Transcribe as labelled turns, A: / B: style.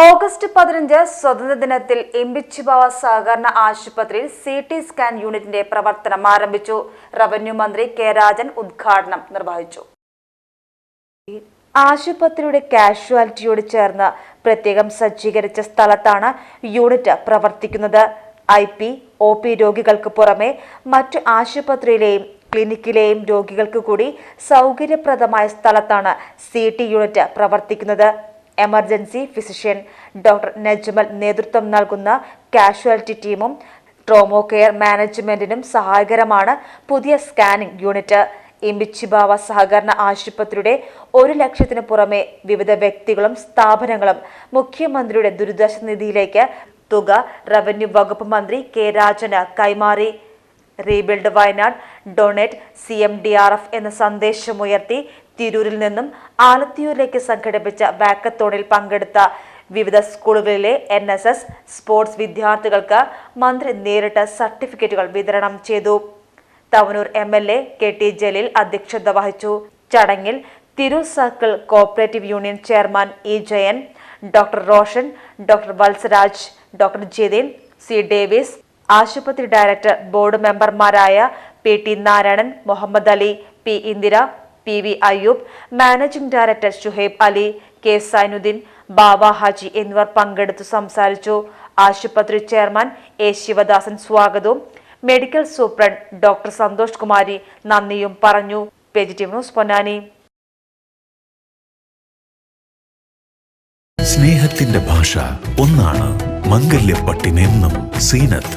A: August പതിനഞ്ച് സ്വതന്ത്ര ദിനത്തിൽ ഇമ്പിച്ചിബാവ സഹകരണ ആശുപത്രിയിൽ സി ടി സ്കാൻ യൂണിറ്റിന്റെ പ്രവർത്തനം ആരംഭിച്ചു. റവന്യൂ മന്ത്രി കെ രാജൻ ഉദ്ഘാടനം നിർവഹിച്ചു. ആശുപത്രിയുടെ കാഷ്വാലിറ്റിയോട് ചേർന്ന് പ്രത്യേകം സജ്ജീകരിച്ച സ്ഥലത്താണ് യൂണിറ്റ് പ്രവർത്തിക്കുന്നത്. ഐ പി ഒ പി രോഗികൾക്ക് പുറമെ മറ്റു ആശുപത്രിയിലെയും ക്ലിനിക്കിലെയും രോഗികൾക്ക് കൂടി സൗകര്യപ്രദമായ സ്ഥലത്താണ് സി ടി യൂണിറ്റ് പ്രവർത്തിക്കുന്നത്. എമർജൻസി ഫിസിഷ്യൻ ഡോക്ടർ നജ്മൽ നേതൃത്വം നൽകുന്ന കാഷ്വാലിറ്റി ടീമും ട്രോമോ കെയർ മാനേജ്മെന്റിനും സഹായകരമാണ് പുതിയ സ്കാനിംഗ് യൂണിറ്റ്. ഇമ്പിച്ചിബാവ സഹകരണ ആശുപത്രിയുടെ ഒരു ലക്ഷത്തിന് പുറമെ വിവിധ വ്യക്തികളും സ്ഥാപനങ്ങളും മുഖ്യമന്ത്രിയുടെ ദുരിതാശ്വാസ നിധിയിലേക്ക് തുക റവന്യൂ വകുപ്പ് മന്ത്രി കെ രാജന് കൈമാറി. Rebuild Wayanad donate C M D R F എന്ന സന്ദേശമുയർത്തി തിരൂരിൽ നിന്നും ആലത്തിയൂരിലേക്ക് സംഘടിപ്പിച്ച വാക്കത്തോണിൽ പങ്കെടുത്ത വിവിധ സ്കൂളുകളിലെ എൻ എസ് എസ് സ്പോർട്സ് വിദ്യാർത്ഥികൾക്ക് മന്ത്രി നേരിട്ട് സർട്ടിഫിക്കറ്റുകൾ വിതരണം ചെയ്തു. Thavanur M L A K T Jaleel അധ്യക്ഷത വഹിച്ചു. ചടങ്ങിൽ Tirur circle cooperative union chairman E Jayan doctor Roshan doctor Valsaraj doctor Jithin C Davis ആശുപത്രി ഡയറക്ടർ ബോർഡ് മെമ്പർമാരായ P T Narayanan Muhammad Ali P Indira P V Ayyub managing director Shuhaib Ali K Zainuddin Baba Haji എന്നിവർ പങ്കെടുത്തു സംസാരിച്ചു. ആശുപത്രി chairman A Sivadasan സ്വാഗതവും. Medical superintendent doctor Santhosh Kumari നന്ദിയും പറഞ്ഞു. Positive news Ponnani.
B: സ്നേഹത്തിന്റെ ഭാഷ ഒന്നാണ് മംഗല്യപ്പട്ടിനെന്നും സീനത്ത്.